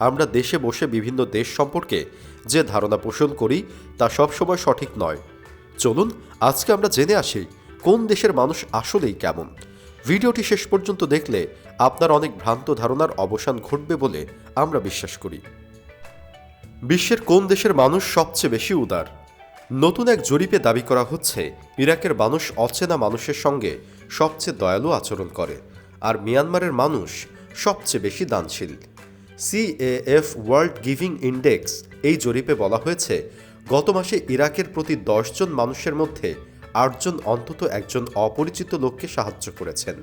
আমরা দেশে বসে বিভিন্ন দেশ সম্পর্কে যে ধারণা পোষণ করি তা সবসময় সঠিক নয়। চলুন, আজকে আমরা জেনে আসি কোন দেশের মানুষ আসলেই কেমন। ভিডিওটি শেষ পর্যন্ত দেখলে আপনার অনেক ভ্রান্ত ধারণার অবসান ঘটবে বলে আমরা বিশ্বাস করি। বিশ্বের কোন দেশের মানুষ সবচেয়ে বেশি উদার? নতুন এক জরিপে দাবি করা হচ্ছে, ইরাকের মানুষ অচেনা মানুষের সঙ্গে সবচেয়ে দয়ালু আচরণ করে, আর মিয়ানমারের মানুষ সবচেয়ে বেশি দানশীল। সিএএফ ওয়ার্ল্ড গিভিং ইন্ডেক্স এই জরিপে বলা হয়েছে, গত মাসে ইরাকের প্রতি দশজন মানুষের মধ্যে আটজন অন্তত একজন অপরিচিত লোককে সাহায্য করেছেন।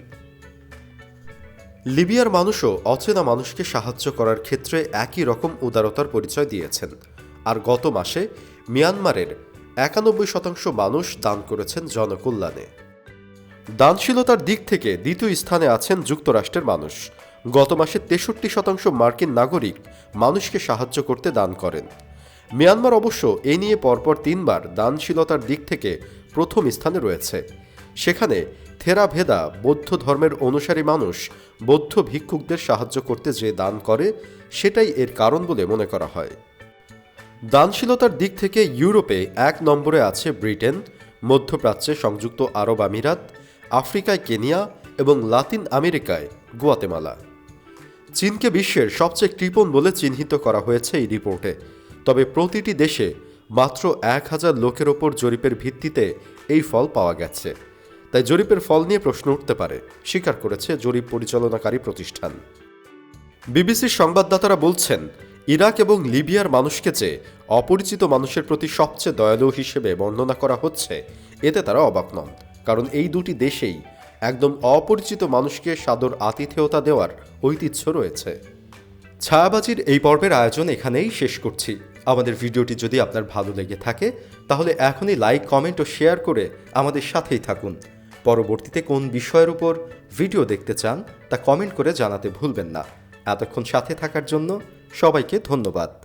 লিবিয়ার মানুষও অচেনা মানুষকে সাহায্য করার ক্ষেত্রে একই রকম উদারতার পরিচয় দিয়েছেন। আর গত মাসে মিয়ানমারের একানব্বই শতাংশ মানুষ দান করেছেন জনকল্যাণে। দানশীলতার দিক থেকে দ্বিতীয় স্থানে আছেন যুক্তরাষ্ট্রের মানুষ। গত মাসে তেষট্টি শতাংশ মার্কিন নাগরিক মানুষকে সাহায্য করতে দান করেন। মিয়ানমার অবশ্য এ নিয়ে পরপর তিনবার দানশীলতার দিক থেকে প্রথম স্থানে রয়েছে। সেখানে থেরাভেদা বৌদ্ধ ধর্মের অনুসারী মানুষ বৌদ্ধ ভিক্ষুকদের সাহায্য করতে যে দান করে, সেটাই এর কারণ বলে মনে করা হয়। দানশীলতার দিক থেকে ইউরোপে এক নম্বরে আছে ব্রিটেন, মধ্যপ্রাচ্যে সংযুক্ত আরব আমিরাত, আফ্রিকায় কেনিয়া এবং লাতিন আমেরিকায় গুয়াতেমালা। চীনকে বিশ্বের সবচেয়ে কৃপণ বলে চিহ্নিত করা হয়েছে এই রিপোর্টে। তবে প্রতিটি দেশে মাত্র এক হাজার লোকের ওপর জরিপের ভিত্তিতে এই ফল পাওয়া গেছে। তাই জরিপের ফল নিয়ে প্রশ্ন উঠতে পারে, স্বীকার করেছে জরিপ পরিচালনাকারী প্রতিষ্ঠান। বিবিসির সংবাদদাতারা বলছেন, ইরাক এবং লিবিয়ার মানুষকে যে অপরিচিত মানুষের প্রতি সবচেয়ে দয়ালু হিসেবে বর্ণনা করা হচ্ছে, এতে তারা অবাক নন। কারণ এই দুটি দেশেই একদম অপরিচিত মানুষকে সাদর আতিথেয়তা দেওয়ার ঐতিহ্য রয়েছে। ছায়াবাজির এই পর্বের আয়োজন এখানেই শেষ করছি। আমাদের ভিডিওটি যদি আপনার ভালো লেগে থাকে, তাহলে এখনই লাইক, কমেন্ট ও শেয়ার করে আমাদের সাথেই থাকুন। পরবর্তীতে কোন বিষয়ের উপর ভিডিও দেখতে চান, তা কমেন্ট করে জানাতে ভুলবেন না। এতক্ষণ সাথে থাকার জন্য সবাইকে ধন্যবাদ।